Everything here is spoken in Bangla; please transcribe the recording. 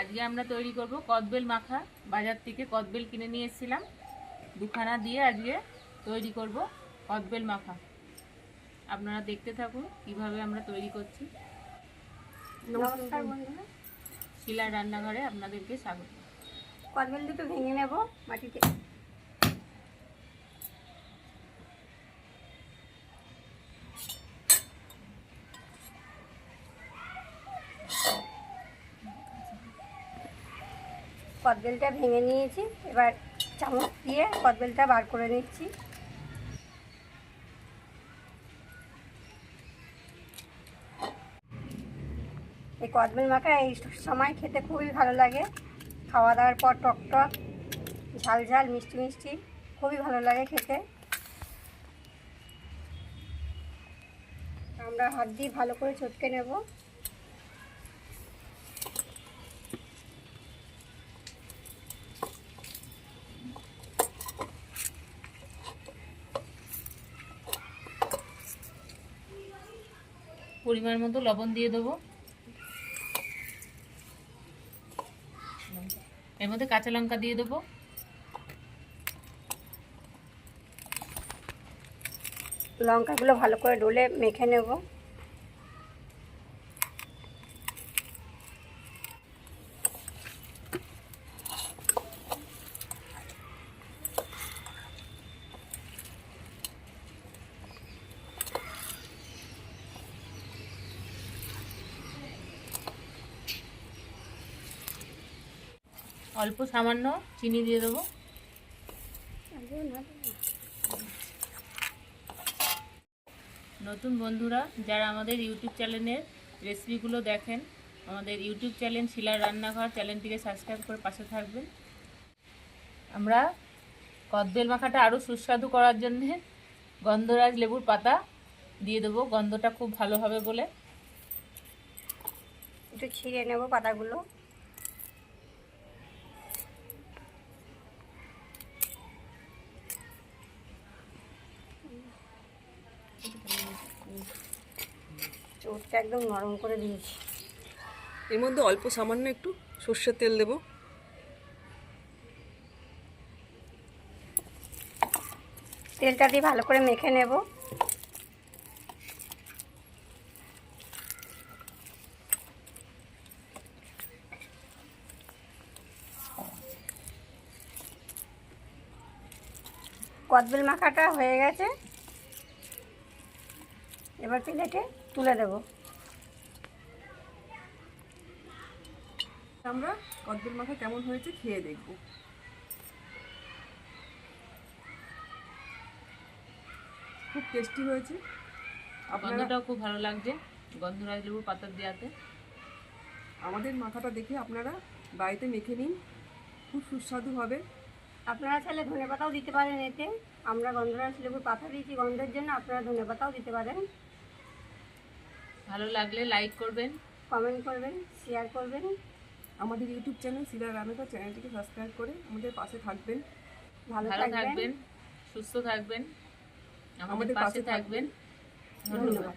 আজকে আমরা তৈরি করব কদবেল মাখা। বাজার থেকে কদবেল কিনে নিয়ে এসেছিলাম। দুখানা দিয়ে আজকে তৈরি করব কদবেল মাখা। আপনারা দেখতে থাকুন কীভাবে আমরা তৈরি করছি। নমস্কার বন্ধুরা। শিলার রান্নাঘরে আপনাদেরকে স্বাগত। কদবেল দুটো ভেঙে নেব মাটিতে। কদবেলটা ভেঙে নিয়েছি। এবার চামচ দিয়ে কদবেলটা বার করে নিচ্ছি। এই কদবেল মাখা এই সময় খেতে খুবই ভালো লাগে। খাওয়া দাওয়ার পর টক টক, ঝাল ঝাল, মিষ্টি মিষ্টি, খুবই ভালো লাগে খেতে। আমরা হাত দিয়ে ভালো করে চটকে নেব। পরিমাণ মতো লবণ দিয়ে দেবো। এর মধ্যে কাঁচা লঙ্কা দিয়ে দেবো। লঙ্কাগুলো ভালো করে ডলে মেখে নেব। অল্প সামান্য চিনি দিয়ে দেবো। নতুন বন্ধুরা, যারা আমাদের ইউটিউব চ্যানেলের রেসিপিগুলো দেখেন, আমাদের ইউটিউব চ্যানেল শিলার রান্নাঘর চ্যানেলটিকে সাবস্ক্রাইব করে পাশে থাকবেন। আমরা কদবেল মাখাটা আরও সুস্বাদু করার জন্যে গন্ধরাজ লেবুর পাতা দিয়ে দেবো। গন্ধটা খুব ভালো হবে বলে। একটু ছিঁড়ে নেব পাতাগুলো। চোটটা একদম নরম করে দিয়েছি। এর মধ্যে অল্প সামান্য একটু সর্ষের তেল দেবো। তেলটা দিয়ে ভালো করে মেখে নেব। কদবেল মাখাটা হয়ে গেছে। এবার প্লেটে তুলে দেব। আমরা কদ্দুর মাখা কেমন হয়েছে খেয়ে দেখব। খুব টেস্টি হয়েছে। আপনারা গন্ধটাও খুব ভালো লাগছে গন্ধরাজ লেবুর পাতা দেওয়াতে। আমাদের মাথাটা দেখে আপনারা বাড়িতে মেখে নিন খুব সুস্বাদু হবে। আপনারা চাইলে ধনে পাতাও দিতে পারেন এতে। আমরা গন্ধরাজ লেবুর পাতা দিয়েছি গন্ধের জন্য আপনারা ধনে পাতাও দিতে পারেন। ভালো লাগলে লাইক করবেন। কমেন্ট করবেন শেয়ার করবেন। আমাদের ইউটিউব চ্যানেল সিলা রামেকা চ্যানেলটিকে সাবস্ক্রাইব করে আমাদের পাশে থাকবেন। ভালো ভালো থাকবেন। সুস্থ থাকবেন আমাদের পাশে থাকবেন। ধন্যবাদ।